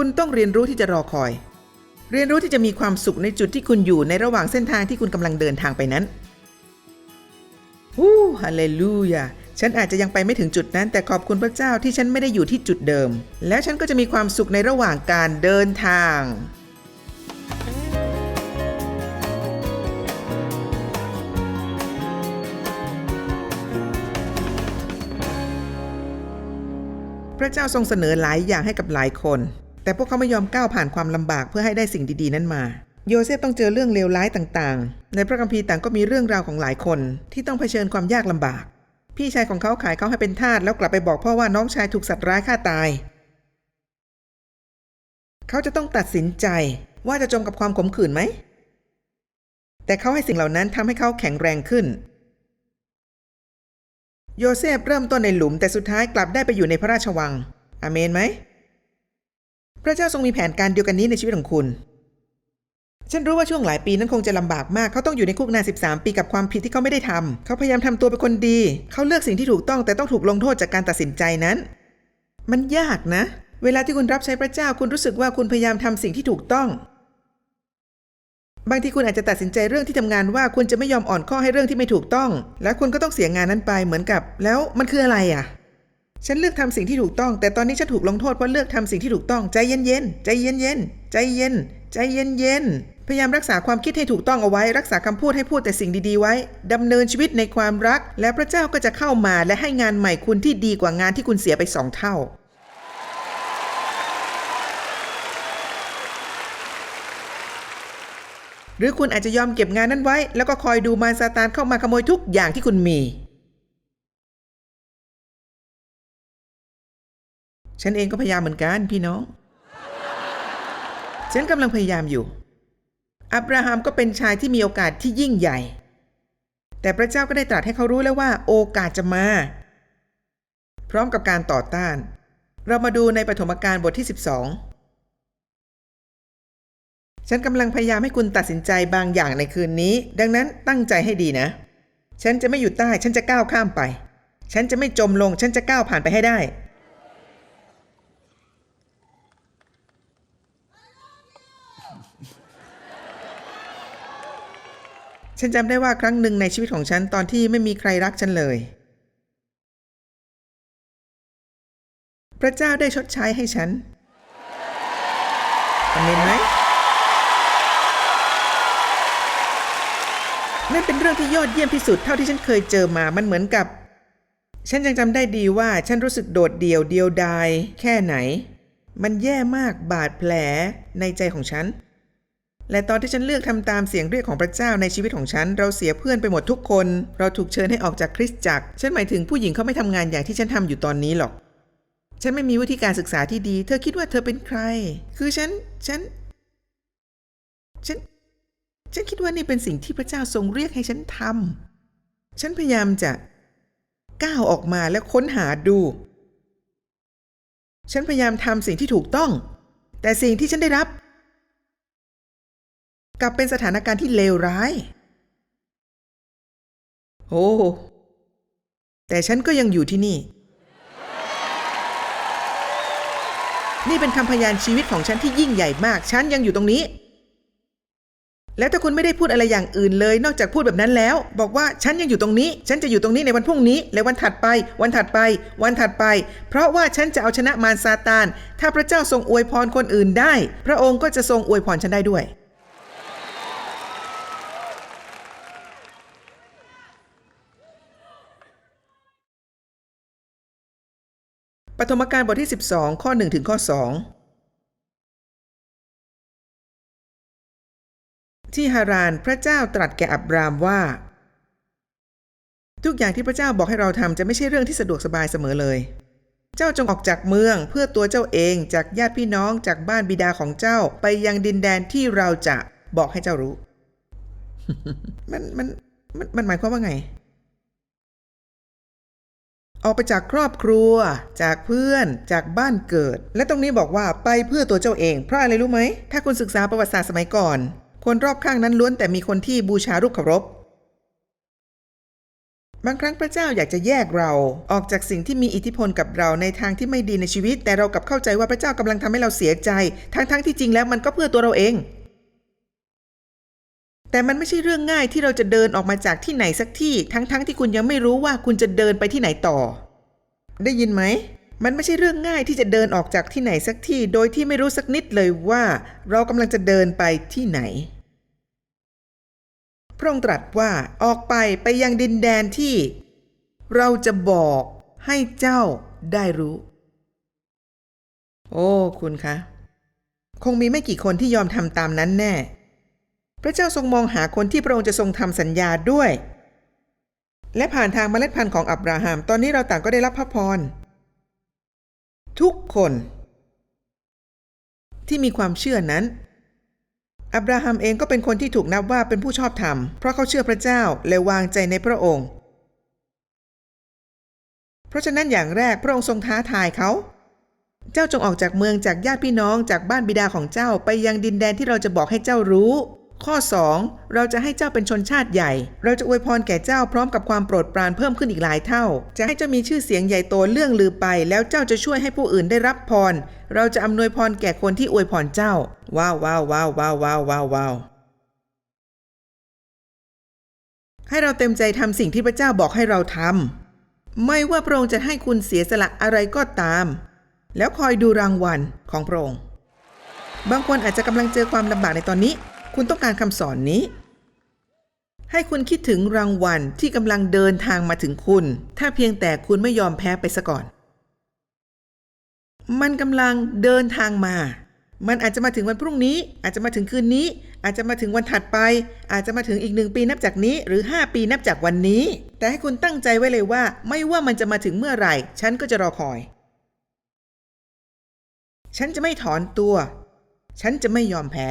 คุณต้องเรียนรู้ที่จะรอคอย เรียนรู้ที่จะมีความสุขในจุดที่คุณอยู่ในระหว่างเส้นทางที่คุณกำลังเดินทางไปนั้นฮู้ฮาเลลูยาฉันอาจจะยังไปไม่ถึงจุดนั้น แต่ขอบคุณพระเจ้าที่ฉันไม่ได้อยู่ที่จุดเดิม แล้วฉันก็จะมีความสุขในระหว่างการเดินทางพระเจ้าทรงเสนอหลายอย่างให้กับหลายคน แต่พวกเขาไม่ยอมก้าวผ่านความลำบากเพื่อให้ได้สิ่งดีๆ นั้นมา โยเซฟต้องเจอเรื่องเลวร้ายต่างๆ ในพระคัมภีร์ต่างก็มีเรื่องราวของหลายคน ที่ต้องเผชิญความยากลำบาก พี่ชายของเขาขายเขาให้เป็นทาสแล้วกลับไปบอกพ่อว่าน้องชายถูกสัตว์ร้ายฆ่าตาย เขาจะต้องตัดสินใจว่าจะจมกับความขมขื่นไหม แต่เขาให้สิ่งเหล่านั้นทำให้เขาแข็งแรงขึ้น โยเซฟเริ่มต้นในหลุมแต่สุดท้ายกลับได้ไปอยู่ในพระราชวัง อเมนไหม พระเจ้าทรงมีแผนการเดียวกันนี้ในชีวิตของคุณ ฉันรู้ว่าช่วงหลายปีนั้นคงจะลำบากมาก เขาต้องอยู่ในคุกนาน13 ปีกับความผิดที่เขาไม่ได้ทำ เขาพยายามทำตัวเป็นคนดี เขาเลือกสิ่งที่ถูกต้องแต่ต้องถูกลงโทษจากการตัดสินใจนั้น มันยากนะ เวลาที่คุณรับใช้พระเจ้าคุณรู้สึกว่าคุณพยายามทำสิ่งที่ถูกต้อง บางทีคุณอาจจะตัดสินใจเรื่องที่ทำงานว่าคุณจะไม่ยอมอ่อนข้อให้เรื่องที่ไม่ถูกต้อง และคุณก็ต้องเสียงานนั้นไปเหมือนกับ แล้วมันคืออะไรอะ ฉันเลือกทำสิ่งที่ถูกต้อง แต่ตอนนี้ฉันถูกลงโทษเพราะเลือกทำสิ่งที่ถูกต้องใจเย็นๆใจเย็นๆใจเย็น ใจเย็นๆพยายามรักษาความคิดให้ถูกต้องเอาไว้ รักษาคำพูดให้พูดแต่สิ่งดีๆไว้ดำเนินชีวิตในความรัก และพระเจ้าก็จะเข้ามาและให้งานใหม่คุณที่ดีกว่างานที่คุณเสียไปสองเท่าหรือคุณอาจจะยอมเก็บงานนั้นไว้ แล้วก็คอยดูมารซาตานเข้ามาขโมยทุกอย่างที่คุณมี ฉันเองก็พยายามเหมือนกันพี่น้อง ฉันกำลังพยายามอยู่ อับราฮัมก็เป็นชายที่มีโอกาสที่ยิ่งใหญ่ แต่พระเจ้าก็ได้ตรัสให้เขารู้แล้วว่า โอกาสจะมา พร้อมกับการต่อต้าน เรามาดูในปฐมกาลบทที่ 12 ฉันกำลังพยายามให้คุณตัดสินใจบางอย่างในคืนนี้ ดังนั้นตั้งใจให้ดีนะ ฉันจะไม่อยู่ใต้ ฉันจะก้าวข้ามไป ฉันจะไม่จมลง ฉันจะก้าวผ่านไปให้ได้ ฉันจำได้ว่าครั้งหนึ่งในชีวิตของฉันตอนที่ไม่มีใครรักฉันเลย พระเจ้าได้ชดใช้ให้ฉันอาเมนไหมนั่นเป็นเรื่องที่ยอดเยี่ยมที่สุดเท่าที่ฉันเคยเจอมา มันเหมือนกับ ฉันยังจำได้ดีว่าฉันรู้สึกโดดเดี่ยวเดียวดายแค่ไหน มันแย่มากบาดแผลในใจของฉัน และตอนที่ฉันเลือกทำตามเสียงเรียกของพระเจ้าในชีวิตของฉัน เราเสียเพื่อนไปหมดทุกคน เราถูกเชิญให้ออกจากคริสตจักร ฉันหมายถึงผู้หญิงเขาไม่ทำงานอย่างที่ฉันทำอยู่ตอนนี้หรอก ฉันไม่มีวิธีการศึกษาที่ดี เธอคิดว่าเธอเป็นใคร คือฉัน ฉัน ฉัน ฉันคิดว่านี่เป็นสิ่งที่พระเจ้าทรงเรียกให้ฉันทำฉันพยายามจะก้าวออกมาและค้นหาดู ฉันพยายามทำสิ่งที่ถูกต้อง แต่สิ่งที่ฉันได้รับ กลับเป็นสถานการณ์ที่เลวร้าย โอ้ แต่ฉันก็ยังอยู่ที่นี่ นี่เป็นคำพยานชีวิตของฉันที่ยิ่งใหญ่มาก ฉันยังอยู่ตรงนี้ แล้วถ้าคุณไม่ได้พูดอะไรอย่างอื่นเลย นอกจากพูดแบบนั้นแล้ว บอกว่าฉันยังอยู่ตรงนี้ ฉันจะอยู่ตรงนี้ในวันพรุ่งนี้ และวันถัดไป วันถัดไป วันถัดไป เพราะว่าฉันจะเอาชนะมารซาตาน ถ้าพระเจ้าทรงอวยพรคนอื่นได้ พระองค์ก็จะทรงอวยพรฉันได้ด้วย ปฐมกาลบทที่ 12 ข้อ 1 ถึงข้อ 2 ที่ฮารานพระเจ้าตรัสแก่อับรามว่า ทุกอย่างที่พระเจ้าบอกให้เราทำจะไม่ใช่เรื่องที่สะดวกสบายเสมอเลย เจ้าจงออกจากเมืองเพื่อตัวเจ้าเองจากญาติพี่น้องจากบ้านบิดาของเจ้าไปยังดินแดนที่เราจะบอกให้เจ้ารู้ มันมันมันมันหมายความว่าไง ออกไปจากครอบครัว จากเพื่อนจากบ้านเกิด และตรงนี้บอกว่าไปเพื่อตัวเจ้าเอง เพราะอะไรรู้ไหม ถ้าคุณศึกษาประวัติศาสตร์สมัยก่อน คนรอบข้างนั้นล้วนแต่มีคนที่บูชารูปเคารพบางครั้งพระเจ้าอยากจะแยกเราออกจากสิ่งที่มีอิทธิพลกับเราในทางที่ไม่ดีในชีวิต แต่เรากลับเข้าใจว่าพระเจ้ากำลังทำให้เราเสียใจ ทั้งๆที่จริงแล้วมันก็เพื่อตัวเราเอง แต่มันไม่ใช่เรื่องง่ายที่เราจะเดินออกมาจากที่ไหนสักที่ ทั้งๆที่คุณยังไม่รู้ว่าคุณจะเดินไปที่ไหนต่อ ได้ยินไหม มันไม่ใช่เรื่องง่ายที่จะเดินออกจากที่ไหนสักที่ โดยที่ไม่รู้สักนิดเลยว่า เรากำลังจะเดินไปที่ไหน พระองค์ตรัสว่าออกไปไปยังดินแดนที่ เราจะบอกให้เจ้าได้รู้ โอ้ คุณคะ คงมีไม่กี่คนที่ยอมทำตามนั้นแน่ ระเจ้าทรงมองหาคนที่พระองค์จะทรงทำสัญญาด้วย และผ่านทางเมล็ดพันธุ์ของอับราฮัม ตอนนี้เราต่างก็ได้รับพระพร ทุกคน ที่มีความเชื่อนั้น อับราฮัมเองก็เป็นคนที่ถูกนับว่าเป็นผู้ชอบธรรม เพราะเขาเชื่อพระเจ้าและวางใจในพระองค์ เพราะฉะนั้นอย่างแรกพระองค์ทรงท้าทายเขาเจ้าจงออกจากเมืองจากญาติพี่น้องจากบ้านบิดาของเจ้าไปยังดินแดนที่เราจะบอกให้เจ้ารู้ ข้อ 2 เราจะให้เจ้าเป็นชนชาติใหญ่ เราจะอวยพรแก่เจ้าพร้อมกับความโปรดปรานเพิ่มขึ้นอีกหลายเท่า จะให้เจ้ามีชื่อเสียงใหญ่โตเรื่องลือไป แล้วเจ้าจะช่วยให้ผู้อื่นได้รับพร เราจะอำนวยพรแก่คนที่อวยพรเจ้า ว้าวว้าวว้าวว้าวว้าวว้าวว้าวให้เราเต็มใจทำสิ่งที่พระเจ้าบอกให้เราทำไม่ว่าพระองค์จะให้คุณเสียสละอะไรก็ตาม แล้วคอยดูรางวัลของพระองค์บางคนอาจจะกำลังเจอความลำบากในตอนนี้ คุณต้องการคำสอนนี้ ให้คุณคิดถึงรางวัลที่กำลังเดินทางมาถึงคุณ ถ้าเพียงแต่คุณไม่ยอมแพ้ไปซะก่อน มันกำลังเดินทางมา มันอาจจะมาถึงวันพรุ่งนี้ อาจจะมาถึงคืนนี้ อาจจะมาถึงวันถัดไป อาจจะมาถึงอีกหนึ่งปีนับจากนี้ หรือ 5 ปีนับจากวันนี้ แต่ให้คุณตั้งใจไว้เลยว่า ไม่ว่ามันจะมาถึงเมื่อไหร่ ฉันก็จะรอคอย ฉันจะไม่ถอนตัว ฉันจะไม่ยอมแพ้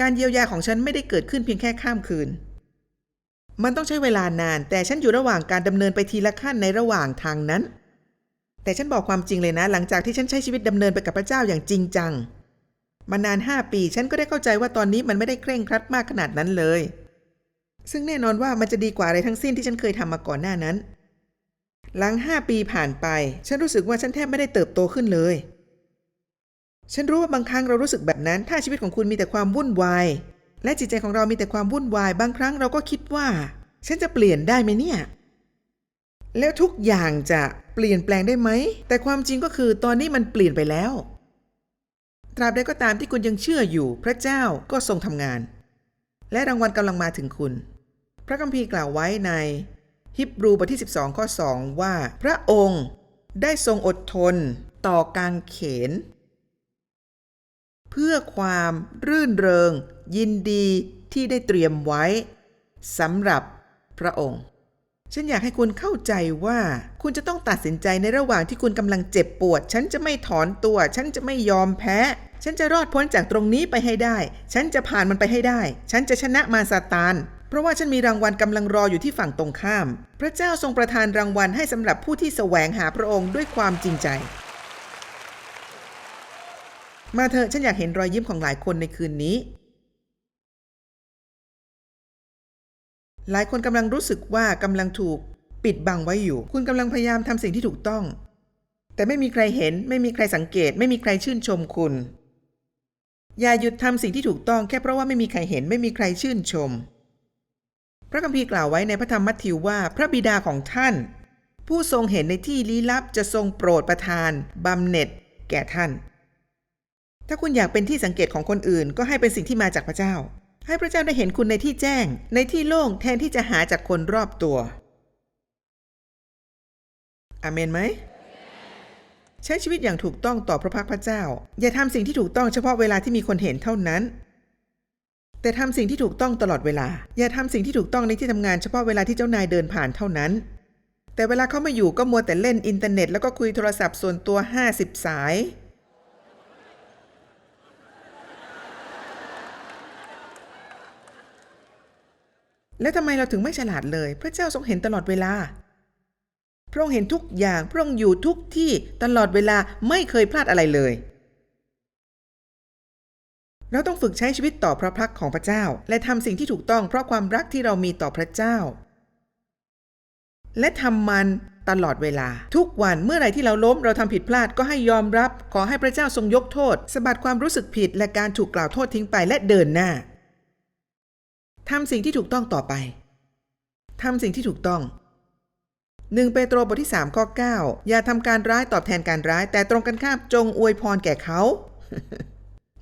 การเยียวยาของฉันไม่ได้เกิดขึ้นเพียงแค่ข้ามคืน มันต้องใช้เวลานาน แต่ฉันอยู่ระหว่างการดำเนินไปทีละขั้นในระหว่างทางนั้น แต่ฉันบอกความจริงเลยนะ หลังจากที่ฉันใช้ชีวิตดำเนินไปกับพระเจ้าอย่างจริงจัง มานาน5ปี ฉันก็ได้เข้าใจว่าตอนนี้มันไม่ได้เคร่งครัดมากขนาดนั้นเลย ซึ่งแน่นอนว่ามันจะดีกว่าอะไรทั้งสิ้นที่ฉันเคยทำมาก่อนหน้านั้น หลัง5ปีผ่านไป ฉันรู้สึกว่าฉันแทบไม่ได้เติบโตขึ้นเลย ฉันรู้ว่าบางครั้งเรารู้สึกแบบนั้น ถ้าชีวิตของคุณมีแต่ความวุ่นวาย และจิตใจของเรามีแต่ความวุ่นวาย บางครั้งเราก็คิดว่า ฉันจะเปลี่ยนได้ไหมเนี่ย แล้วทุกอย่างจะเปลี่ยนแปลงได้ไหม แต่ความจริงก็คือตอนนี้มันเปลี่ยนไปแล้ว ตราบใดก็ตามที่คุณยังเชื่ออยู่ พระเจ้าก็ทรงทำงาน และรางวัลกำลังมาถึงคุณ พระคัมภีร์กล่าวไว้ในฮิบรูบทที่ 12 ข้อ 2 ว่า พระองค์ได้ทรงอดทนต่อการเขน พื่อความรื่นเริง ยินดีที่ได้เตรียมไว้สำหรับพระองค์ ฉันอยากให้คุณเข้าใจว่าคุณจะต้องตัดสินใจในระหว่างที่คุณกำลังเจ็บปวด ฉันจะไม่ถอนตัว ฉันจะไม่ยอมแพ้ ฉันจะรอดพ้นจากตรงนี้ไปให้ได้ ฉันจะผ่านมันไปให้ได้ ฉันจะชนะมาซาตานเพราะว่าฉันมีรางวัลกำลังรออยู่ที่ฝั่งตรงข้าม พระเจ้าทรงประทานรางวัลให้สำหรับผู้ที่แสวงหาพระองค์ด้วยความจริงใจ มาเถอะฉันอยากเห็นรอยยิ้มของหลายคนในคืนนี้ หลายคนกำลังรู้สึกว่ากำลังถูกปิดบังไว้อยู่ คุณกำลังพยายามทำสิ่งที่ถูกต้อง แต่ไม่มีใครเห็น ไม่มีใครสังเกต ไม่มีใครชื่นชมคุณ อย่าหยุดทำสิ่งที่ถูกต้องแค่เพราะว่าไม่มีใครเห็น ไม่มีใครชื่นชม พระคัมภีร์กล่าวไว้ในพระธรรมมัทธิวว่าพระบิดาของท่าน ผู้ทรงเห็นในที่ลี้ลับจะทรงโปรดประทานบำเหน็จแก่ท่าน ถ้าคุณอยากเป็นที่สังเกตของคนอื่น ก็ให้เป็นสิ่งที่มาจากพระเจ้า ให้พระเจ้าได้เห็นคุณในที่แจ้ง ในที่โล่งแทนที่จะหาจากคนรอบตัวอเมนไหมใช้ชีวิตอย่างถูกต้องต่อพระพักพระเจ้า อย่าทำสิ่งที่ถูกต้องเฉพาะเวลาที่มีคนเห็นเท่านั้น แต่ทำสิ่งที่ถูกต้องตลอดเวลา อย่าทำสิ่งที่ถูกต้องในที่ทำงานเฉพาะเวลาที่เจ้านายเดินผ่านเท่านั้น แต่เวลาเขาไม่อยู่ก็มัวแต่เล่นอินเทอร์เน็ตแล้วก็คุยโทรศัพท์ส่วนตัว 50 สาย แล้วทำไมเราถึงไม่ฉลาดเลย พระเจ้าทรงเห็นตลอดเวลา พระองค์เห็นทุกอย่าง พระองค์อยู่ทุกที่ตลอดเวลาไม่เคยพลาดอะไรเลย เราต้องฝึกใช้ชีวิตต่อพระพักของพระเจ้า และทำสิ่งที่ถูกต้องเพราะความรักที่เรามีต่อพระเจ้า และทำมันตลอดเวลา ทุกวันเมื่อไหร่ที่เราล้มเราทำผิดพลาดก็ให้ยอมรับ ขอให้พระเจ้าทรงยกโทษสะบัดความรู้สึกผิดและการถูกกล่าวโทษทิ้งไปและเดินหน้า ทำสิ่งที่ถูกต้องต่อไป ทำสิ่งที่ถูกต้องหนึ่งเปโตรบทที่3ข้อ9อย่าทำการร้ายตอบแทนการร้าย แต่ตรงกันข้ามจงอวยพรแก่เขา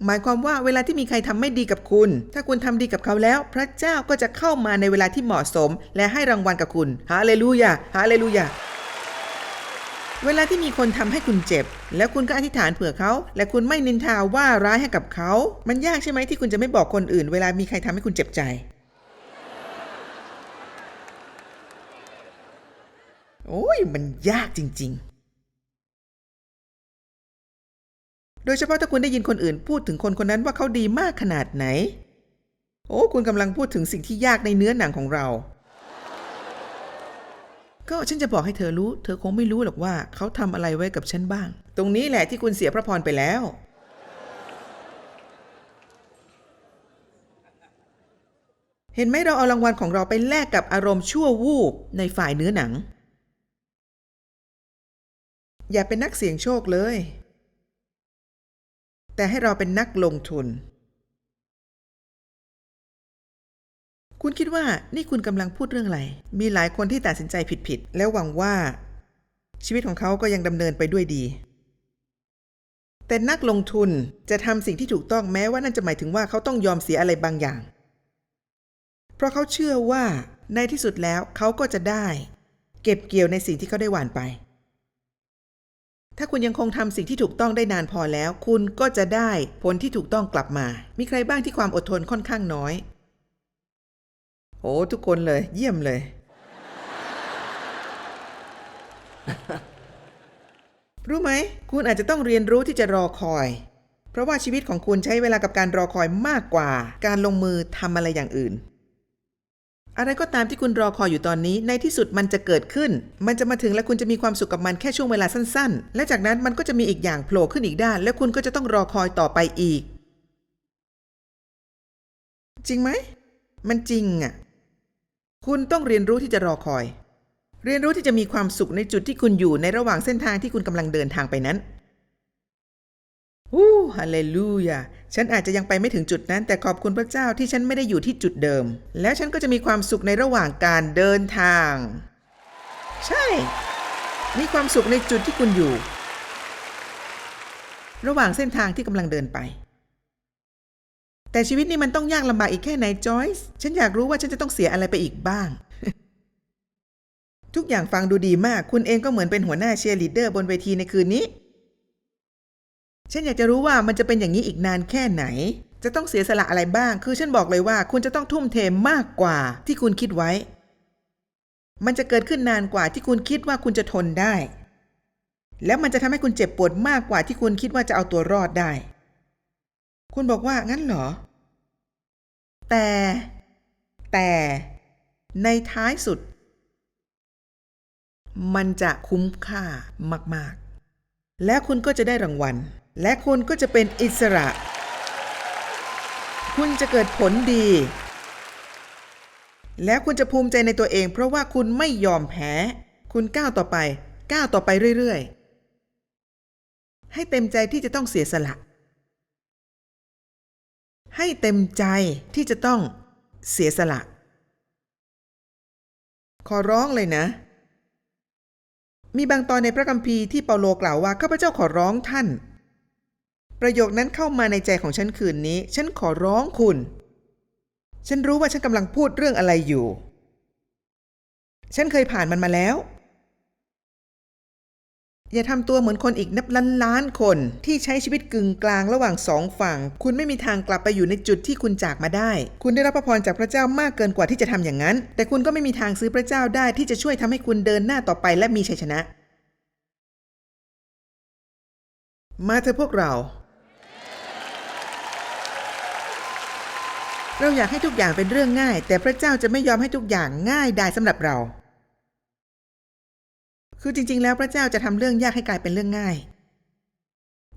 หมายความว่าเวลาที่มีใครทำไม่ดีกับคุณ ถ้าคุณทำดีกับเขาแล้ว พระเจ้าก็จะเข้ามาในเวลาที่เหมาะสม และให้รางวัลกับคุณฮาเลลูยาฮาเลลูยาเวลาที่มีคนทำให้คุณเจ็บ แล้วคุณก็อธิษฐานเผื่อเขา และคุณไม่นินทาว่าร้ายให้กับเขา มันยากใช่ไหมที่คุณจะไม่บอกคนอื่น เวลามีใครทำให้คุณเจ็บใจ โอ้ยมันยากจริง ๆ โดยเฉพาะถ้าคุณได้ยินคนอื่นพูดถึงคนคนนั้นว่าเขาดีมากขนาดไหน โอ้คุณกำลังพูดถึงสิ่งที่ยากในเนื้อหนังของเรา ก็ฉันจะบอกให้เธอรู้ เธอคงไม่รู้หรอกว่าเขาทำอะไรไว้กับฉันบ้าง ตรงนี้แหละที่คุณเสียพระพรไปแล้วเห็นไหมเราเอารางวัลของเราไปแลกกับอารมณ์ชั่ววูบในฝ่ายเนื้อหนัง อย่าเป็นนักเสี่ยงโชคเลย แต่ให้เราเป็นนักลงทุน คุณคิดว่านี่คุณกำลังพูดเรื่องอะไร มีหลายคนที่ตัดสินใจผิดๆ แล้วหวังว่า ชีวิตของเขาก็ยังดำเนินไปด้วยดี แต่นักลงทุนจะทำสิ่งที่ถูกต้องแม้ว่านั่นจะหมายถึงว่าเขาต้องยอมเสียอะไรบางอย่าง เพราะเขาเชื่อว่าในที่สุดแล้วเขาก็จะได้ เก็บเกี่ยวในสิ่งที่เขาได้หวานไป ถ้าคุณยังคงทำสิ่งที่ถูกต้องได้นานพอแล้ว คุณก็จะได้ผลที่ถูกต้องกลับมา มีใครบ้างที่ความอดทนค่อนข้างน้อย โอ้ทุกคนเลย เยี่ยมเลย รู้ไหม คุณอาจจะต้องเรียนรู้ที่จะรอคอย เพราะว่าชีวิตของคุณใช้เวลากับการรอคอยมากกว่า การลงมือทำอะไรอย่างอื่น อะไรก็ตามที่คุณรอคอยอยู่ตอนนี้ในที่สุดมันจะเกิดขึ้น มันจะมาถึงและคุณจะมีความสุขกับมันแค่ช่วงเวลาสั้นๆ และจากนั้นมันก็จะมีอีกอย่างโผล่ขึ้นอีกด้าน และคุณก็จะต้องรอคอยต่อไปอีก จริงไหม มันจริงอะ คุณต้องเรียนรู้ที่จะรอคอย เรียนรู้ที่จะมีความสุขในจุดที่คุณอยู่ในระหว่างเส้นทางที่คุณกำลังเดินทางไปนั้นอู้ฮาเลลูยา ฉันอาจจะยังไปไม่ถึงจุดนั้น แต่ขอบคุณพระเจ้าที่ฉันไม่ได้อยู่ที่จุดเดิม แล้วฉันก็จะมีความสุขในระหว่างการเดินทาง ใช่ มีความสุขในจุดที่คุณอยู่ ระหว่างเส้นทางที่กำลังเดินไป แต่ชีวิตนี้มันต้องยากลำบากอีกแค่ไหนจอยส์ฉันอยากรู้ว่าฉันจะต้องเสียอะไรไปอีกบ้างทุกอย่างฟังดูดีมาก คุณเองก็เหมือนเป็นหัวหน้าเชียร์ลีดเดอร์บนเวทีในคืนนี้ ฉันอยากจะรู้ว่ามันจะเป็นอย่างนี้อีกนานแค่ไหน จะต้องเสียสละอะไรบ้าง คือฉันบอกเลยว่า คุณจะต้องทุ่มเทมากกว่าที่คุณคิดไว้ มันจะเกิดขึ้นนานกว่าที่คุณคิดว่าคุณจะทนได้ แล้วมันจะทำให้คุณเจ็บปวดมากกว่าที่คุณคิดว่าจะเอาตัวรอดได้ คุณบอกว่างั้นเหรอ แต่ แต่ในท้ายสุด มันจะคุ้มค่ามาก ๆ และคุณก็จะได้รางวัล และคุณก็จะเป็นอิสระ คุณจะเกิดผลดี แล้วคุณจะภูมิใจในตัวเอง เพราะว่าคุณไม่ยอมแพ้ คุณก้าวต่อไป ก้าวต่อไปเรื่อยๆ ให้เต็มใจที่จะต้องเสียสละ ให้เต็มใจที่จะต้องเสียสละ ขอร้องเลยนะมีบางตอนในพระคัมภีร์ที่เปาโลกล่าวว่าข้าพเจ้าขอร้องท่าน ประโยคนั้นเข้ามาในใจของฉันคืนนี้ ฉันขอร้องคุณ ฉันรู้ว่าฉันกำลังพูดเรื่องอะไรอยู่ ฉันเคยผ่านมันมาแล้ว อย่าทำตัวเหมือนคนอีกนับล้านล้านคนที่ใช้ชีวิตกึ่งกลางระหว่างสองฝั่ง คุณไม่มีทางกลับไปอยู่ในจุดที่คุณจากมาได้ คุณได้รับพระพรจากพระเจ้ามากเกินกว่าที่จะทำอย่างนั้น แต่คุณก็ไม่มีทางซื้อพระเจ้าได้ที่จะช่วยทำให้คุณเดินหน้าต่อไปและมีชัยชนะมาเถอะพวกเรา เราอยากให้ทุกอย่างเป็นเรื่องง่าย แต่พระเจ้าจะไม่ยอมให้ทุกอย่างง่ายได้สำหรับเรา คือจริง ๆ แล้วพระเจ้าจะทำเรื่องยากให้กลายเป็นเรื่องง่าย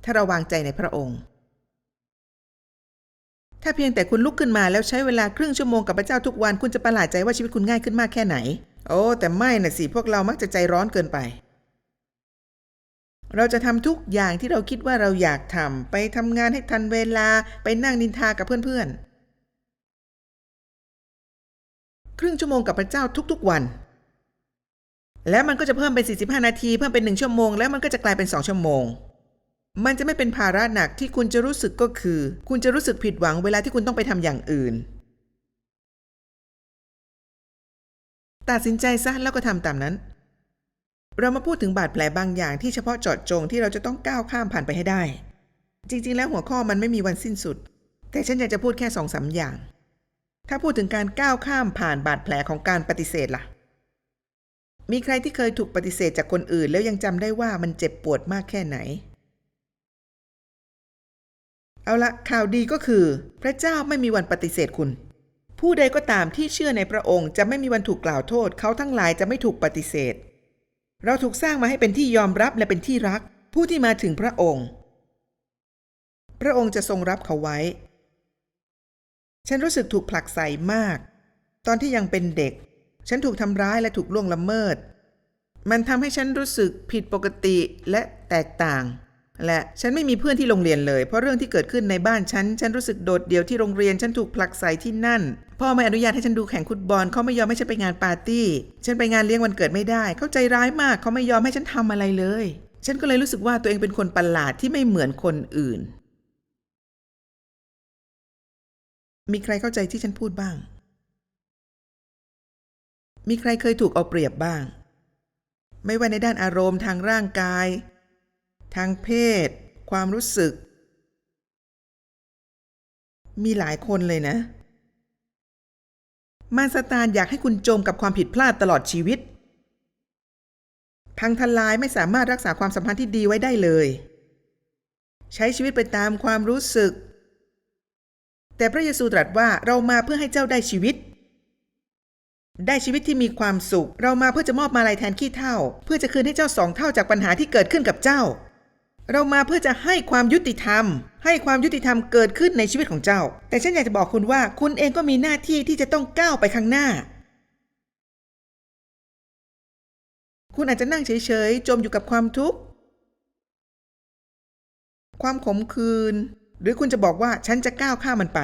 ถ้าเราวางใจในพระองค์ ถ้าเพียงแต่คุณลุกขึ้นมาแล้วใช้เวลาครึ่งชั่วโมงกับพระเจ้าทุกวันคุณจะประหลาดใจว่าชีวิตคุณง่ายขึ้นมากแค่ไหน โอ้แต่ไม่น่ะสิพวกเรามักจะใจร้อนเกินไปเราจะทำทุกอย่างที่เราคิดว่าเราอยากทำไปทำงานให้ทันเวลาไปนั่งนินทากับเพื่อน ครึ่งชั่วโมงกับพระเจ้าทุกๆวัน แล้วมันก็จะเพิ่มเป็น 45 นาที เพิ่มเป็น 1 ชั่วโมง แล้วมันก็จะกลายเป็น 2 ชั่วโมง มันจะไม่เป็นภาระหนักที่คุณจะรู้สึกก็คือ คุณจะรู้สึกผิดหวังเวลาที่คุณต้องไปทำอย่างอื่น ตัดสินใจซะแล้วก็ทำตามนั้น เรามาพูดถึงบาดแผลบางอย่างที่เฉพาะเจาะจงที่เราจะต้องก้าวข้ามผ่านไปให้ได้ จริง ๆ แล้วหัวข้อมันไม่มีวันสิ้นสุด แต่ฉันอยากจะพูดแค่สองสาอย่าง ถ้าพูดถึงการก้าวข้ามผ่านบาดแผลของการปฏิเสธล่ะ มีใครที่เคยถูกปฏิเสธจากคนอื่น แล้วยังจำได้ว่ามันเจ็บปวดมากแค่ไหน เอาละข่าวดีก็คือ พระเจ้าไม่มีวันปฏิเสธคุณ ผู้ใดก็ตามที่เชื่อในพระองค์จะไม่มีวันถูกกล่าวโทษ เขาทั้งหลายจะไม่ถูกปฏิเสธ เราถูกสร้างมาให้เป็นที่ยอมรับและเป็นที่รัก ผู้ที่มาถึงพระองค์ พระองค์จะทรงรับเขาไว้ ฉันรู้สึกถูกผลักใส่มาก ตอนที่ยังเป็นเด็ก ฉันถูกทำร้ายและถูกล่วงละเมิด มันทำให้ฉันรู้สึกผิดปกติและแตกต่าง และฉันไม่มีเพื่อนที่โรงเรียนเลย เพราะเรื่องที่เกิดขึ้นในบ้านฉัน ฉันรู้สึกโดดเดี่ยวที่โรงเรียน ฉันถูกผลักใส่ที่นั่น พ่อไม่อนุญาตให้ฉันดูแข่งฟุตบอล เขาไม่ยอมให้ฉันไปงานปาร์ตี้ ฉันไปงานเลี้ยงวันเกิดไม่ได้ เขาใจร้ายมาก เขาไม่ยอมให้ฉันทำอะไรเลย ฉันก็เลยรู้สึกว่าตัวเองเป็นคนประหลาดที่ไม่เหมือนคนอื่น มีใครเข้าใจที่ฉันพูดบ้าง มีใครเคยถูกเอาเปรียบบ้าง ไม่ว่าในด้านอารมณ์ทางร่างกาย ทางเพศ ความรู้สึก มีหลายคนเลยนะ มารสตานอยากให้คุณจมกับความผิดพลาดตลอดชีวิต พังทลายไม่สามารถรักษาความสัมพันธ์ที่ดีไว้ได้เลย ใช้ชีวิตไปตามความรู้สึก แต่พระเยซูตรัสว่าเรามาเพื่อให้เจ้าได้ชีวิต ได้ชีวิตที่มีความสุข เรามาเพื่อจะมอบมาลัยแทนขี้เท่า เพื่อจะคืนให้เจ้าสองเท่าจากปัญหาที่เกิดขึ้นกับเจ้า เรามาเพื่อจะให้ความยุติธรรม ให้ความยุติธรรมเกิดขึ้นในชีวิตของเจ้า แต่ฉันอยากจะบอกคุณว่า คุณเองก็มีหน้าที่ที่จะต้องก้าวไปข้างหน้า คุณอาจจะนั่งเฉยๆจมอยู่กับความทุกข์ความขมขื่น หรือคุณจะบอกว่าฉันจะก้าวข้ามมันไป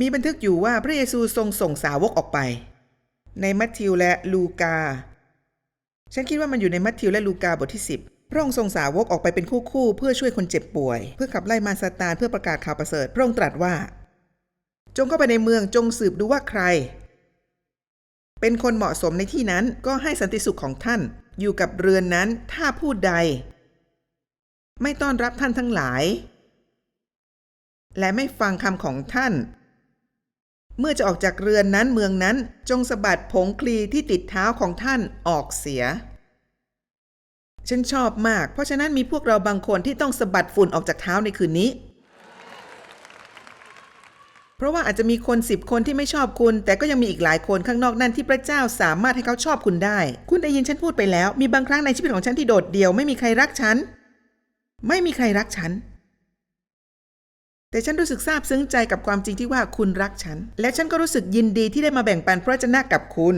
มีบันทึกอยู่ว่าพระเยซูทรงส่งสาวกออกไป ในมัทธิวและลูกา ฉันคิดว่ามันอยู่ในมัทธิวและลูกาบทที่ 10 พระองค์ทรงสาวกออกไปเป็นคู่ๆเพื่อช่วยคนเจ็บป่วย เพื่อขับไล่มารซาตานเพื่อประกาศข่าวประเสริฐ พระองค์ตรัสว่า จงเข้าไปในเมืองจงสืบดูว่าใคร เป็นคนเหมาะสมในที่นั้นก็ให้สันติสุขของท่าน อยู่กับเรือนนั้นถ้าผู้ใด ไม่ต้อนรับท่านทั้งหลาย และไม่ฟังคำของท่าน เมื่อจะออกจากเรือนนั้นเมืองนั้นจงสะบัดผงคลีที่ติดเท้าของท่านออกเสีย ฉันชอบมาก เพราะฉะนั้นมีพวกเราบางคนที่ต้องสะบัดฝุ่นออกจากเท้าในคืนนี้ เพราะว่าอาจจะมีคนสิบคนที่ไม่ชอบคุณ แต่ก็ยังมีอีกหลายคนข้างนอกนั่นที่พระเจ้าสามารถให้เขาชอบคุณได้ คุณได้ยินฉันพูดไปแล้ว มีบางครั้งในชีวิตของฉันที่โดดเดี่ยวไม่มีใครรักฉัน ไม่มีใครรักฉัน แต่ฉันรู้สึกซาบซึ้งใจกับความจริงที่ว่าคุณรักฉัน และฉันก็รู้สึกยินดีที่ได้มาแบ่งปันพระวจนะกับคุณ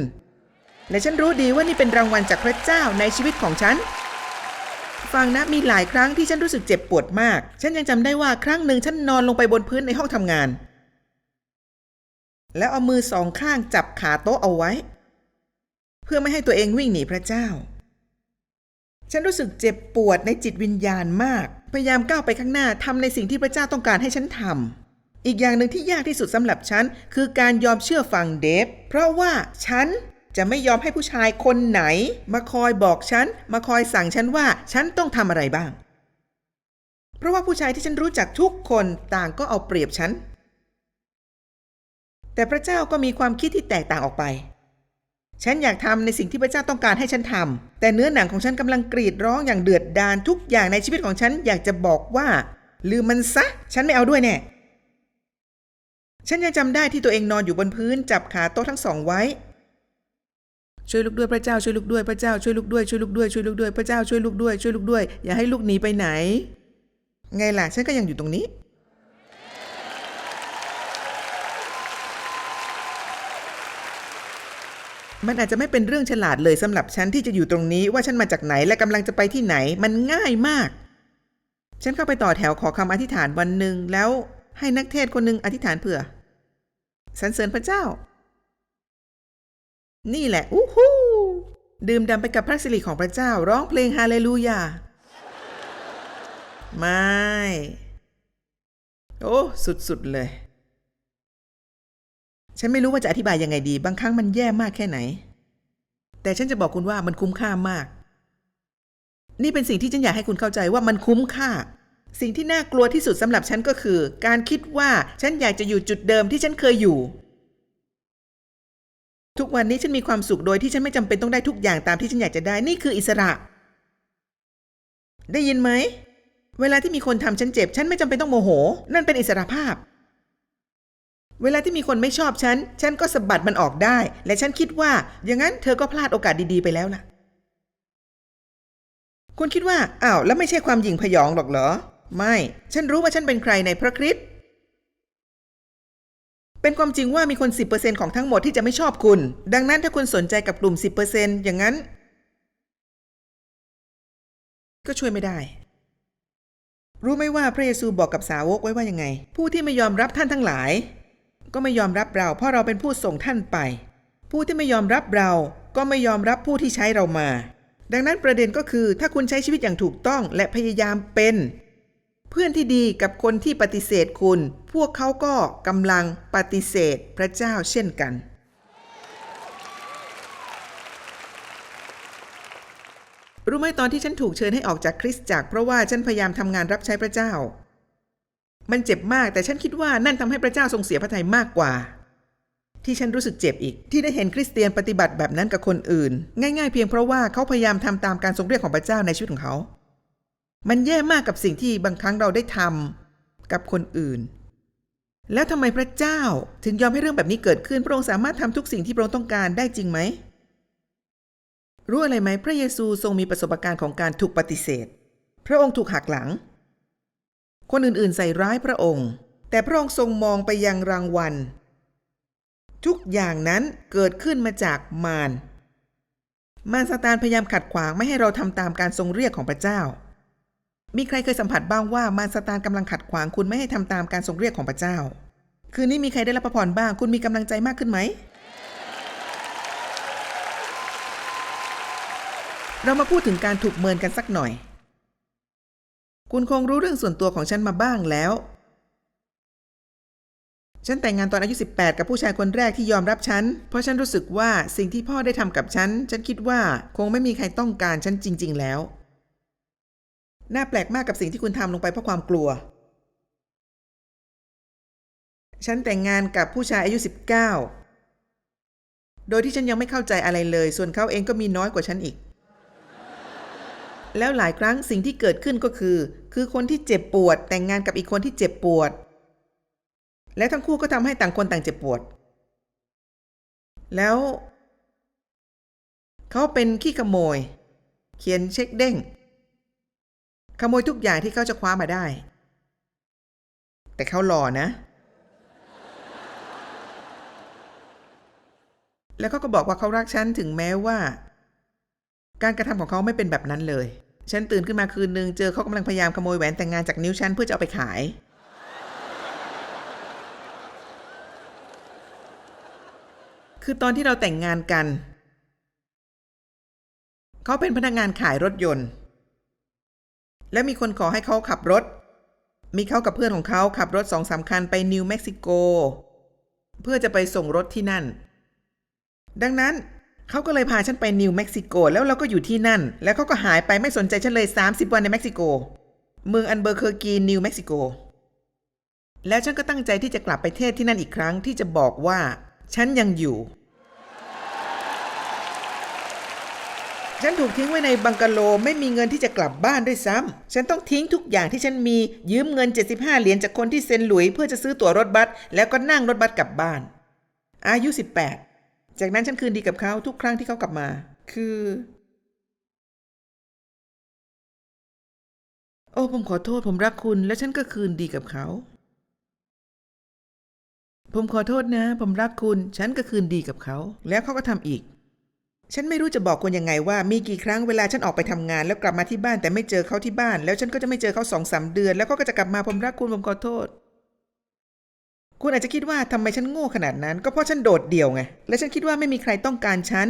และฉันรู้ดีว่านี่เป็นรางวัลจากพระเจ้าในชีวิตของฉัน ฟังนะมีหลายครั้งที่ฉันรู้สึกเจ็บปวดมาก ฉันยังจำได้ว่าครั้งหนึ่งฉันนอนลงไปบนพื้นในห้องทำงาน แล้วเอามือสองข้างจับขาโต๊ะเอาไว้ เพื่อไม่ให้ตัวเองวิ่งหนีพระเจ้า ฉันรู้สึกเจ็บปวดในจิตวิญญาณมาก พยายามก้าวไปข้างหน้าทำในสิ่งที่พระเจ้าต้องการให้ฉันทำอีกอย่างหนึ่งที่ยากที่สุดสำหรับฉัน คือการยอมเชื่อฟังเดฟ เพราะว่าฉันจะไม่ยอมให้ผู้ชายคนไหน มาคอยบอกฉัน มาคอยสั่งฉันว่าฉันต้องทำอะไรบ้าง เพราะว่าผู้ชายที่ฉันรู้จักทุกคนต่างก็เอาเปรียบฉัน แต่พระเจ้าก็มีความคิดที่แตกต่างออกไป ฉันอยากทำในสิ่งที่พระเจ้าต้องการให้ฉันทำแต่เนื้อหนังของฉันกำลังกรีดร้องอย่างเดือดดาลทุกอย่างในชีวิตของฉันอยากจะบอกว่า ลืมมันซะ ฉันไม่เอาด้วยแน่ฉันยังจำได้ที่ตัวเองนอนอยู่บนพื้นจับขาโต๊ะทั้งสองไว้ ช่วยลูกด้วยพระเจ้าช่วยลูกด้วยพระเจ้าช่วยลูกด้วยช่วยลูกด้วยช่วยลูกด้วยพระเจ้าช่วยลูกด้วยช่วยลูกด้วย อย่าให้ลูกหนีไปไหน ไงล่ะฉันก็ยังอยู่ตรงนี้ มันอาจจะไม่เป็นเรื่องฉลาดเลยสำหรับฉันที่จะอยู่ตรงนี้ว่าฉันมาจากไหนและกำลังจะไปที่ไหน มันง่ายมาก ฉันเข้าไปต่อแถวขอคำอธิษฐานวันหนึ่งแล้วให้นักเทศคนหนึ่งอธิษฐานเผื่อสรรเสริญพระเจ้า นี่แหละอู้หูดื่มด่ำไปกับพระสิริของพระเจ้า ร้องเพลงฮาเลลูยา ไม่ โอ้ สุด ๆ เลย ฉันไม่รู้ว่าจะอธิบายยังไงดี บางครั้งมันแย่มากแค่ไหน แต่ฉันจะบอกคุณว่ามันคุ้มค่ามาก นี่เป็นสิ่งที่ฉันอยากให้คุณเข้าใจว่ามันคุ้มค่า สิ่งที่น่ากลัวที่สุดสำหรับฉันก็คือ การคิดว่าฉันอยากจะอยู่จุดเดิมที่ฉันเคยอยู่ ทุกวันนี้ฉันมีความสุขโดยที่ฉันไม่จำเป็นต้องได้ทุกอย่างตามที่ฉันอยากจะได้ นี่คืออิสระ ได้ยินไหม เวลาที่มีคนทำฉันเจ็บ ฉันไม่จำเป็นต้องโมโห นั่นเป็นอิสระภาพ เวลาที่มีคนไม่ชอบฉัน ฉันก็สะบัดมันออกได้ และฉันคิดว่า อย่างนั้นเธอก็พลาดโอกาสดีๆไปแล้วล่ะ คุณคิดว่าอ้าวแล้วไม่ใช่ความหยิ่งพยองหรอกเหรอ ไม่ ฉันรู้ว่าฉันเป็นใครในพระคริสต์เป็นความจริงว่ามีคน 10%ของทั้งหมดที่จะไม่ชอบคุณ ดังนั้นถ้าคุณสนใจกับกลุ่ม 10%อย่างนั้น ก็ช่วยไม่ได้รู้ไหมว่าพระเยซูบอกกับสาวกไว้ว่ายังไง ผู้ที่ไม่ยอมรับท่านทั้งหลาย ก็ไม่ยอมรับเราเพราะเราเป็นผู้ส่งท่านไป ผู้ที่ไม่ยอมรับเราก็ไม่ยอมรับผู้ที่ใช้เรามา ดังนั้นประเด็นก็คือถ้าคุณใช้ชีวิตอย่างถูกต้องและพยายามเป็น เพื่อนที่ดีกับคนที่ปฏิเสธคุณ พวกเขาก็กำลังปฏิเสธพระเจ้าเช่นกันรู้ไหมตอนที่ฉันถูกเชิญให้ออกจากคริสตจักรเพราะว่าฉันพยายามทำงานรับใช้พระเจ้า มันเจ็บมากแต่ฉันคิดว่านั่นทำให้พระเจ้าทรงเสียพระทัยมากกว่า ที่ฉันรู้สึกเจ็บอีก ที่ได้เห็นคริสเตียนปฏิบัติแบบนั้นกับคนอื่น ง่าย ๆ เพียงเพราะว่าเขาพยายามทำตามการทรงเรียกของพระเจ้าในชีวิตของเขา มันแย่มากกับสิ่งที่บางครั้งเราได้ทำกับคนอื่น แล้วทำไมพระเจ้าถึงยอมให้เรื่องแบบนี้เกิดขึ้นพระองค์สามารถทำทุกสิ่งที่พระองค์ต้องการได้จริงไหมรู้อะไรไหมพระเยซูทรงมีประสบการณ์ของการถูกปฏิเสธ พระองค์ถูกหักหลัง คนอื่นๆใส่ร้ายพระองค์ แต่พระองค์ทรงมองไปยังรางวัล ทุกอย่างนั้นเกิดขึ้นมาจากมาร มารซาตานพยายามขัดขวางไม่ให้เราทำตามการทรงเรียกของพระเจ้า มีใครเคยสัมผัสบ้างว่ามารซาตานกำลังขัดขวางคุณไม่ให้ทำตามการทรงเรียกของพระเจ้า คืนนี้มีใครได้รับพระพรบ้าง คุณมีกำลังใจมากขึ้นไหมเรามาพูดถึงการถูกเมินกันสักหน่อย คุณคงรู้เรื่องส่วนตัวของฉันมาบ้างแล้ว ฉันแต่งงานตอนอายุ 18 กับผู้ชายคนแรกที่ยอมรับฉัน เพราะฉันรู้สึกว่าสิ่งที่พ่อได้ทำกับฉัน ฉันคิดว่าคงไม่มีใครต้องการฉันจริง ๆ แล้ว น่าแปลกมากกับสิ่งที่คุณทำลงไปเพราะความกลัว ฉันแต่งงานกับผู้ชายอายุ 19 โดยที่ฉันยังไม่เข้าใจอะไรเลย ส่วนเขาเองก็มีน้อยกว่าฉันอีกแล้วหลายครั้งสิ่งที่เกิดขึ้นก็คือ คือคนที่เจ็บปวด แต่งงานกับอีกคนที่เจ็บปวด และทั้งคู่ก็ทำให้ต่างคนต่างเจ็บปวด แล้ว เขาเป็นขี้ขโมย เขียนเช็คเด้ง ขโมยทุกอย่างที่เขาจะคว้ามาได้ แต่เขาหล่อนะ แล้วเขาก็บอกว่าเขารักฉันถึงแม้ว่า การกระทำของเขาไม่เป็นแบบนั้นเลย ฉันตื่นขึ้นมาคืนนึง เจอเขากำลังพยายามขโมยแหวนแต่งงานจากนิ้วฉันเพื่อจะเอาไปขาย คือตอนที่เราแต่งงานกัน เขาเป็นพนักงานขายรถยนต์ และมีคนขอให้เขาขับรถ มีเขากับเพื่อนของเขาขับรถสองสามคันไปนิวเม็กซิโก เพื่อจะไปส่งรถที่นั่น ดังนั้น เขาก็เลยพาฉันไปนิวเม็กซิโกแล้วเราก็อยู่ที่นั่น แล้วเขาก็หายไปไม่สนใจฉันเลย 30 วันในเม็กซิโก เมืองอันเบอร์เคอร์กีนิวเม็กซิโก แล้วฉันก็ตั้งใจที่จะกลับไปเทศที่นั่นอีกครั้งที่จะบอกว่า ฉันยังอยู่ ฉันถูกทิ้งไว้ในบังกะโลไม่มีเงินที่จะกลับบ้านด้วยซ้ำฉันต้องทิ้งทุกอย่างที่ฉันมียืมเงิน 75 เหรียญจากคนที่เซนหลุยเพื่อจะซื้อตั๋วรถบัสแล้วก็นั่งรถบัสกลับบ้าน อายุ 18 จากนั้นฉันคืนดีกับเขาทุกครั้งที่เขากลับมา คือ โอ้ผมขอโทษผมรักคุณ และฉันก็คืนดีกับเขา ผมขอโทษนะ ผมรักคุณ ฉันก็คืนดีกับเขา แล้วเขาก็ทำอีก ฉันไม่รู้จะบอกคุณยังไงว่ามีกี่ครั้งเวลาฉันออกไปทำงาน แล้วกลับมาที่บ้านแต่ไม่เจอเขาที่บ้าน แล้วฉันก็จะไม่เจอเขาสองสามเดือน แล้วเขาก็จะกลับมาผมรักคุณผมขอโทษ คุณอาจจะคิดว่าทำไมฉันโง่ขนาดนั้น ก็เพราะฉันโดดเดี่ยวไง และฉันคิดว่าไม่มีใครต้องการฉัน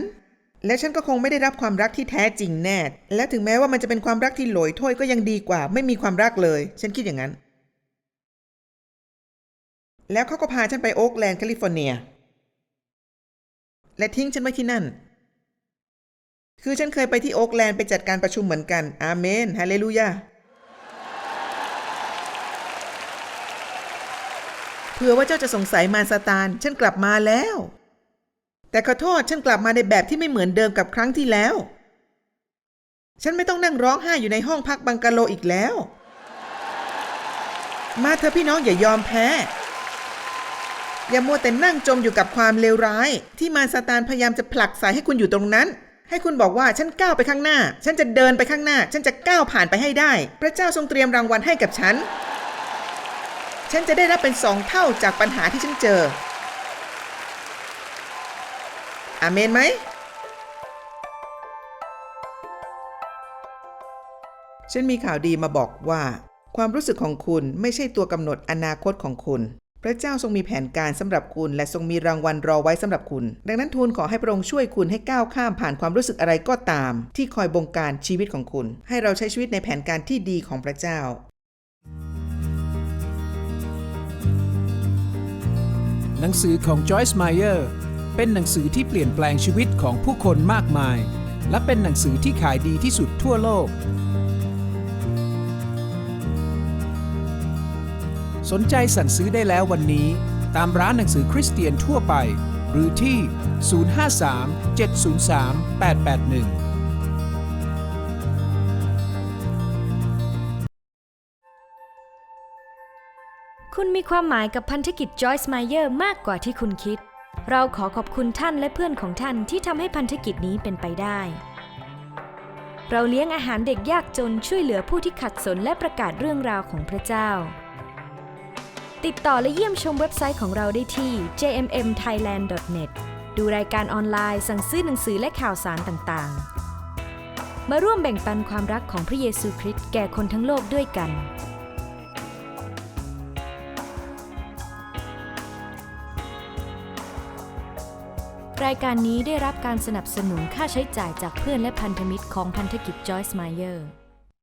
และฉันก็คงไม่ได้รับความรักที่แท้จริงแน่ และถึงแม้ว่ามันจะเป็นความรักที่หลอยถ้วยก็ยังดีกว่า ไม่มีความรักเลย ฉันคิดอย่างนั้น แล้วเขาก็พาฉันไปโอ๊กแลนด์แคลิฟอร์เนีย และทิ้งฉันไว้ที่นั่น คือฉันเคยไปที่โอ๊กแลนด์ไปจัดการประชุมเหมือนกัน อาเมน ฮาเลลูยา เผื่อว่าเจ้าจะสงสัยมารซาตานฉันกลับมาแล้ว แต่ขอโทษฉันกลับมาในแบบที่ไม่เหมือนเดิมกับครั้งที่แล้ว ฉันไม่ต้องนั่งร้องไห้อยู่ในห้องพักบังกะโลอีกแล้ว มาเถอพี่น้องอย่ายอมแพ้ อย่ามัวแต่นั่งจมอยู่กับความเลวร้าย ที่มารซาตานพยายามจะผลักใส่ให้คุณอยู่ตรงนั้นให้คุณบอกว่าฉันก้าวไปข้างหน้า ฉันจะเดินไปข้างหน้า ฉันจะก้าวผ่านไปให้ได้ พระเจ้าทรงเตรียมรางวัลให้กับฉัน ฉันจะได้รับเป็นสองเท่าจากปัญหาที่ฉันเจอ อาเมนไหม ฉันมีข่าวดีมาบอกว่า ความรู้สึกของคุณไม่ใช่ตัวกำหนดอนาคตของคุณ พระเจ้าทรงมีแผนการสำหรับคุณ และทรงมีรางวัลรอไว้สำหรับคุณ ดังนั้นทูลขอให้พระองค์ช่วยคุณให้ก้าวข้ามผ่านความรู้สึกอะไรก็ตาม ที่คอยบงการชีวิตของคุณ ให้เราใช้ชีวิตในแผนการที่ดีของพระเจ้า หนังสือของ Joyce Meyer เป็นหนังสือที่เปลี่ยนแปลงชีวิตของผู้คนมากมาย และเป็นหนังสือที่ขายดีที่สุดทั่วโลก สนใจสั่งซื้อได้แล้ววันนี้ ตามร้านหนังสือคริสเตียนทั่วไป หรือที่ 053 703 881 คุณมีความหมายกับพันธกิจ Joyce Meyer มากกว่าที่คุณคิด เราขอขอบคุณท่านและเพื่อนของท่านที่ทำให้พันธกิจนี้เป็นไปได้ เราเลี้ยงอาหารเด็กยากจนช่วยเหลือผู้ที่ขัดสนและประกาศเรื่องราวของพระเจ้า ติดต่อและเยี่ยมชมเว็บไซต์ของเราได้ที่ jmmthailand.net ดูรายการออนไลน์ สั่งซื้อหนังสือและข่าวสารต่างๆ มาร่วมแบ่งปันความรักของพระเยซูคริสต์แก่คนทั้งโลกด้วยกัน รายการนี้ได้รับการสนับสนุนค่าใช้จ่ายจากเพื่อนและพันธมิตรของพันธกิจจอยส์มาเยอร์